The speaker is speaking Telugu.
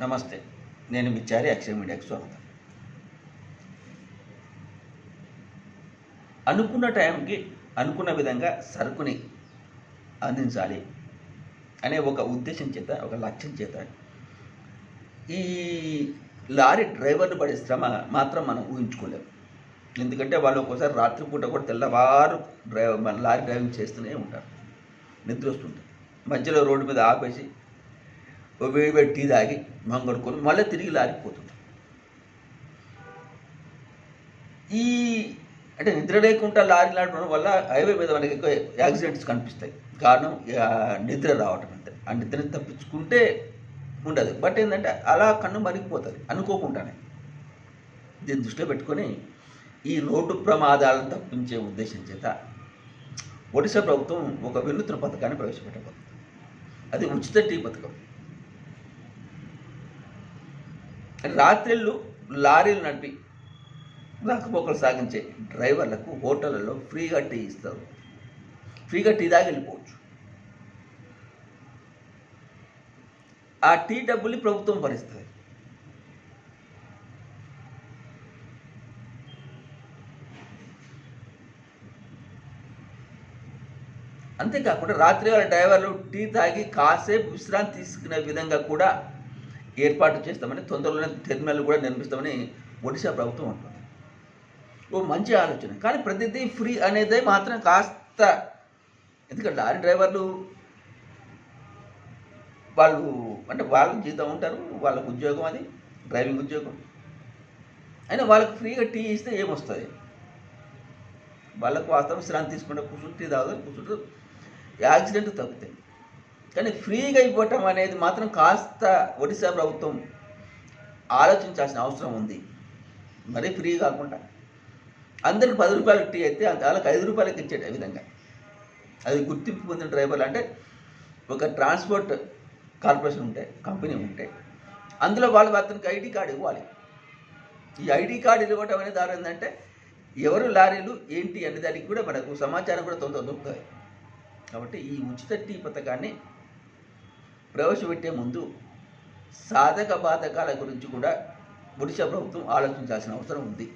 నమస్తే. నేను మిచ్చారి అక్షయ మీడియాకి స్వాగతం. అనుకున్న టైంకి అనుకున్న విధంగా సరుకుని అందించాలి అనే ఒక ఉద్దేశం చేత ఒక లక్ష్యం చేత ఈ లారీ డ్రైవర్లు పడే శ్రమ మాత్రం మనం ఊహించుకోలేము ఎందుకంటే వాళ్ళు ఒక్కోసారి రాత్రిపూట కూడా తెల్లవారు డ్రైవర్ మన లారీ డ్రైవింగ్ చేస్తూనే ఉంటారు. నిద్ర వస్తుంటారు మధ్యలో రోడ్డు మీద ఆపేసి ఓ వేడి టీ తాగి మంగడుకొని మళ్ళీ తిరిగి లారిపోతుంది. ఈ అంటే నిద్ర లేకుండా లారీ నడపడం వల్ల హైవే మీద మనకి ఎక్కువ యాక్సిడెంట్స్ కనిపిస్తాయి. కారణం నిద్ర రావటం అంతే ఆ నిద్రని తప్పించుకుంటే ఉండదు. బట్ ఏంటంటే అలా కన్ను మరిగిపోతుంది. అనుకోకుండానే. దీన్ని దృష్టిలో పెట్టుకొని ఈ రోడ్డు ప్రమాదాలను తప్పించే ఉద్దేశం చేత ఒడిశా ప్రభుత్వం ఒక వినూత్న పథకాన్ని ప్రవేశపెట్టబోతుంది. అది ఉచిత టీ పథకం. రాత్రిళ్ళు లారీలు నడిపి రాకపోకలు సాగించే డ్రైవర్లకు హోటళ్ళలో ఫ్రీగా టీ ఇస్తారు. ఫ్రీగా టీ దాగి వెళ్ళిపోవచ్చు. ఆ టీ డబ్బులు ప్రభుత్వం భరిస్తుంది. అంతేకాకుండా రాత్రి వేళ డ్రైవర్లు టీ తాగి కాసేపు విశ్రాంతి తీసుకునే విధంగా కూడా ఏర్పాటు చేస్తామని తొందరలోనే టెర్మినల్ కూడా నిర్మిస్తామని ఒడిశా ప్రభుత్వం అంటుంది. ఓ మంచి ఆలోచన. కానీ ప్రతిదీ ఫ్రీ అనేది మాత్రం కాస్త ఎందుకంటే లారీ డ్రైవర్లు వాళ్ళు అంటే వాళ్ళకి జీతం ఉంటారు వాళ్ళకు ఉద్యోగం అది డ్రైవింగ్ ఉద్యోగం. అయినా వాళ్ళకి ఫ్రీగా టీ ఇస్తే ఏమొస్తుంది? వాళ్ళకు వాస్తవం శ్రాంతి తీసుకుంటే కూర్చుంటే టీ తాగుతారు కూర్చుంటారు యాక్సిడెంట్ తగ్గుతాయి. కానీ ఫ్రీగా ఇవ్వటం అనేది మాత్రం కాస్త ఒడిశా ప్రభుత్వం ఆలోచించాల్సిన అవసరం ఉంది. మరీ ఫ్రీ కాకుండా. అందరికి పది రూపాయల టీ అయితే వాళ్ళకి ఐదు రూపాయలకి ఇచ్చేట విధంగా. అది గుర్తింపు పొందిన డ్రైవర్లు అంటే ఒక ట్రాన్స్పోర్ట్ కార్పొరేషన్ ఉంటే కంపెనీ ఉంటే అందులో వాళ్ళు అతనికి ఐడి కార్డు ఇవ్వాలి. ఈ ఐడి కార్డు ఇవ్వటం అనేది దారి ఏంటంటే ఎవరు లారీలు ఏంటి అనే దానికి కూడా మనకు సమాచారం కూడా తొందర దొరుకుతుంది కాబట్టి ఈ ఉచిత టీ పథకాన్ని ప్రవేశపెట్టే ముందు సాధక బాధకాల గురించి కూడా ఒడిశా ప్రభుత్వం ఆలోచించాల్సిన అవసరం ఉంది.